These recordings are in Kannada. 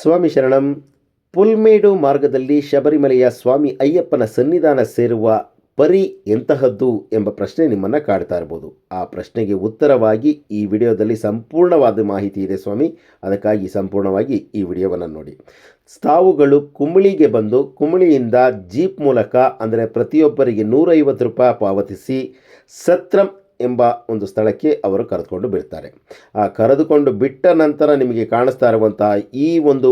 ಸ್ವಾಮಿ ಶರಣಂ, ಪುಲ್ಮೇಡು ಮಾರ್ಗದಲ್ಲಿ ಶಬರಿಮಲೆಯ ಸ್ವಾಮಿ ಅಯ್ಯಪ್ಪನ ಸನ್ನಿಧಾನ ಸೇರುವ ಪರಿ ಎಂತಹದ್ದು ಎಂಬ ಪ್ರಶ್ನೆ ನಿಮ್ಮನ್ನು ಕಾಡ್ತಾ ಇರ್ಬೋದು. ಆ ಪ್ರಶ್ನೆಗೆ ಉತ್ತರವಾಗಿ ಈ ವಿಡಿಯೋದಲ್ಲಿ ಸಂಪೂರ್ಣವಾದ ಮಾಹಿತಿ ಇದೆ ಸ್ವಾಮಿ. ಅದಕ್ಕಾಗಿ ಸಂಪೂರ್ಣವಾಗಿ ಈ ವಿಡಿಯೋವನ್ನು ನೋಡಿ. ತಾವುಗಳು ಕುಂಬಳಿಗೆ ಬಂದು ಕುಮಳಿಯಿಂದ ಜೀಪ್ ಮೂಲಕ, ಅಂದರೆ ಪ್ರತಿಯೊಬ್ಬರಿಗೆ ನೂರೈವತ್ತು ರೂಪಾಯಿ ಪಾವತಿಸಿ, ಸತ್ರಂ ಎಂಬ ಒಂದು ಸ್ಥಳಕ್ಕೆ ಅವರು ಕರೆದುಕೊಂಡು ಬಿಡ್ತಾರೆ ಆ ಕರೆದುಕೊಂಡು ಬಿಟ್ಟ ನಂತರ ನಿಮಗೆ ಕಾಣಿಸ್ತಾ ಇರುವಂತಹ ಈ ಒಂದು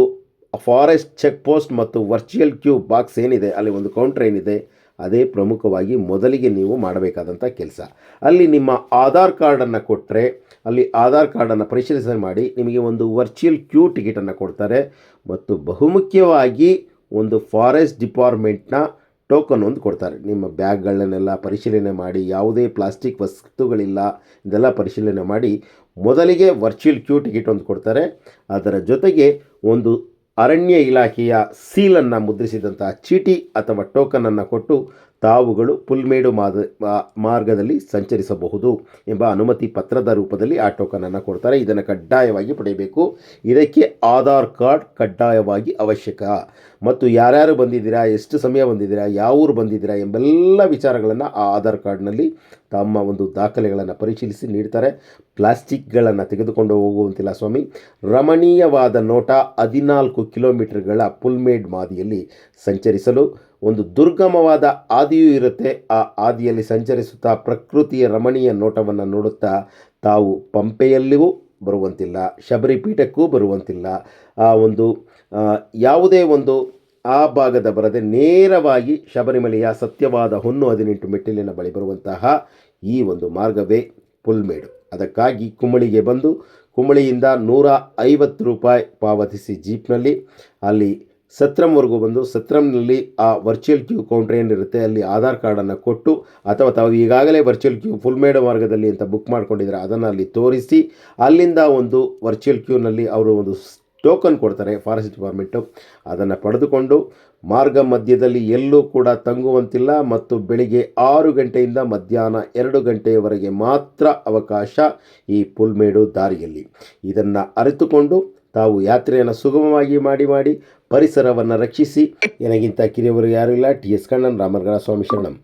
ಫಾರೆಸ್ಟ್ ಚೆಕ್ ಪೋಸ್ಟ್ ಮತ್ತು ವರ್ಚುಯಲ್ ಕ್ಯೂ ಬಾಕ್ಸ್ ಏನಿದೆ, ಅಲ್ಲಿ ಒಂದು ಕೌಂಟರ್ ಏನಿದೆ, ಅದೇ ಪ್ರಮುಖವಾಗಿ ಮೊದಲಿಗೆ ನೀವು ಮಾಡಬೇಕಾದಂಥ ಕೆಲಸ. ಅಲ್ಲಿ ನಿಮ್ಮ ಆಧಾರ್ ಕಾರ್ಡನ್ನು ಕೊಟ್ಟರೆ, ಅಲ್ಲಿ ಆಧಾರ್ ಕಾರ್ಡನ್ನು ಪರಿಶೀಲಿಸಲು ಮಾಡಿ ನಿಮಗೆ ಒಂದು ವರ್ಚುಯಲ್ ಕ್ಯೂ ಟಿಕೆಟನ್ನು ಕೊಡ್ತಾರೆ. ಮತ್ತು ಬಹುಮುಖ್ಯವಾಗಿ ಒಂದು ಫಾರೆಸ್ಟ್ ಡಿಪಾರ್ಟ್ಮೆಂಟ್ನ ಟೋಕನ್ ಒಂದು ಕೊಡ್ತಾರೆ. ನಿಮ್ಮ ಬ್ಯಾಗ್ಗಳನ್ನೆಲ್ಲ ಪರಿಶೀಲನೆ ಮಾಡಿ, ಯಾವುದೇ ಪ್ಲಾಸ್ಟಿಕ್ ವಸ್ತುಗಳಿಲ್ಲ, ಇದೆಲ್ಲ ಪರಿಶೀಲನೆ ಮಾಡಿ ಮೊದಲಿಗೆ ವರ್ಚುವಲ್ ಕ್ಯೂ ಟಿಕೆಟ್ ಒಂದು ಕೊಡ್ತಾರೆ. ಅದರ ಜೊತೆಗೆ ಒಂದು ಅರಣ್ಯ ಇಲಾಖೆಯ ಸೀಲನ್ನು ಮುದ್ರಿಸಿದಂತಹ ಚೀಟಿ ಅಥವಾ ಟೋಕನನ್ನು ಕೊಟ್ಟು ತಾವುಗಳು ಪುಲ್ಮೇಡು ಮಾದ ಮಾರ್ಗದಲ್ಲಿ ಸಂಚರಿಸಬಹುದು ಎಂಬ ಅನುಮತಿ ಪತ್ರದ ರೂಪದಲ್ಲಿ ಆ ಟೋಕನನ್ನು ಕೊಡ್ತಾರೆ. ಇದನ್ನು ಕಡ್ಡಾಯವಾಗಿ ಪಡೆಯಬೇಕು. ಇದಕ್ಕೆ ಆಧಾರ್ ಕಾರ್ಡ್ ಕಡ್ಡಾಯವಾಗಿ ಅವಶ್ಯಕ. ಮತ್ತು ಯಾರ್ಯಾರು ಬಂದಿದ್ದೀರಾ, ಎಷ್ಟು ಸಮಯ ಬಂದಿದ್ದೀರಾ ಯಾವ ಊರು ಬಂದಿದ್ದೀರಾ ಎಂಬೆಲ್ಲ ವಿಚಾರಗಳನ್ನು ಆ ಆಧಾರ್ ಕಾರ್ಡ್ನಲ್ಲಿ ತಮ್ಮ ಒಂದು ದಾಖಲೆಗಳನ್ನು ಪರಿಶೀಲಿಸಿ ನೀಡ್ತಾರೆ. ಪ್ಲಾಸ್ಟಿಕ್ಗಳನ್ನು ತೆಗೆದುಕೊಂಡು ಹೋಗುವಂತಿಲ್ಲ ಸ್ವಾಮಿ. ರಮಣೀಯವಾದ ನೋಟ ಹದಿನಾಲ್ಕು ಕಿಲೋಮೀಟರ್ಗಳ ಪುಲ್ಮೇಡ್ ಮಾದಿಯಲ್ಲಿ ಸಂಚರಿಸಲು ಒಂದು ದುರ್ಗಮವಾದ ಹಾದಿಯೂ ಇರುತ್ತೆ. ಆ ಹಾದಿಯಲ್ಲಿ ಸಂಚರಿಸುತ್ತಾ ಪ್ರಕೃತಿಯ ರಮಣೀಯ ನೋಟವನ್ನು ನೋಡುತ್ತಾ ತಾವು ಪಂಪೆಯಲ್ಲಿಯೂ ಬರುವಂತಿಲ್ಲ, ಶಬರಿಪೀಠಕ್ಕೂ ಬರುವಂತಿಲ್ಲ. ಆ ಒಂದು ಯಾವುದೇ ಒಂದು ಆ ಭಾಗದ ಬರದೆ ನೇರವಾಗಿ ಶಬರಿಮಲೆಯ ಸತ್ಯವಾದ ಹೊನ್ನು ಹದಿನೆಂಟು ಮೆಟ್ಟಿಲಿನ ಬಳಿ ಬರುವಂತಹ ಈ ಒಂದು ಮಾರ್ಗವೇ ಪುಲ್ಮೇಡು. ಅದಕ್ಕಾಗಿ ಕುಮಳಿಗೆ ಬಂದು ಕುಮಳಿಯಿಂದ ನೂರ ಐವತ್ತು ರೂಪಾಯಿ ಪಾವತಿಸಿ ಜೀಪ್ನಲ್ಲಿ. ಅಲ್ಲಿ ಸತ್ರಮ್ವರೆಗೂ ಬಂದು ಸತ್ರಂನಲ್ಲಿ ಆ ವರ್ಚುವಲ್ ಕ್ಯೂ ಕೌಂಟರ್ ಏನಿರುತ್ತೆ ಅಲ್ಲಿ ಆಧಾರ್ ಕಾರ್ಡನ್ನು ಕೊಟ್ಟು ಅಥವಾ ತಾವು ಈಗಾಗಲೇ ವರ್ಚುವಲ್ ಕ್ಯೂ ಫುಲ್ ಮೇಡ ಮಾರ್ಗದಲ್ಲಿ ಅಂತ ಬುಕ್ ಮಾಡ್ಕೊಂಡಿದ್ದಾರೆ ಅದನ್ನು ಅಲ್ಲಿ ತೋರಿಸಿ ಅಲ್ಲಿಂದ ಒಂದು ವರ್ಚುವಲ್ ಕ್ಯೂನಲ್ಲಿ ಅವರು ಒಂದು ಟೋಕನ್ ಕೊಡ್ತಾರೆ ಫಾರೆಸ್ಟ್ ಡಿಪಾರ್ಟ್ಮೆಂಟು ಅದನ್ನು ಪಡೆದುಕೊಂಡು ಮಾರ್ಗ ಮಧ್ಯದಲ್ಲಿ ಎಲ್ಲೂ ಕೂಡ ತಂಗುವಂತಿಲ್ಲ ಮತ್ತು ಬೆಳಿಗ್ಗೆ ಆರು ಗಂಟೆಯಿಂದ ಮಧ್ಯಾಹ್ನ ಎರಡು ಗಂಟೆಯವರೆಗೆ ಮಾತ್ರ ಅವಕಾಶ ಈ ಪುಲ್ಮೇಡು ದಾರಿಯಲ್ಲಿ. ಇದನ್ನು ಅರಿತುಕೊಂಡು ತಾವು ಯಾತ್ರೆಯನ್ನು ಸುಗಮವಾಗಿ ಮಾಡಿ ಮಾಡಿ ಪರಿಸರವನ್ನು ರಕ್ಷಿಸಿ. ನನಗಿಂತ ಕಿರಿಯವರು ಯಾರೂ ಇಲ್ಲ, ಟಿ ಎಸ್ ಕಣ್ಣನ್ ರಾಮರ್ಗಳ ಸ್ವಾಮಿ ಶರಣಂ.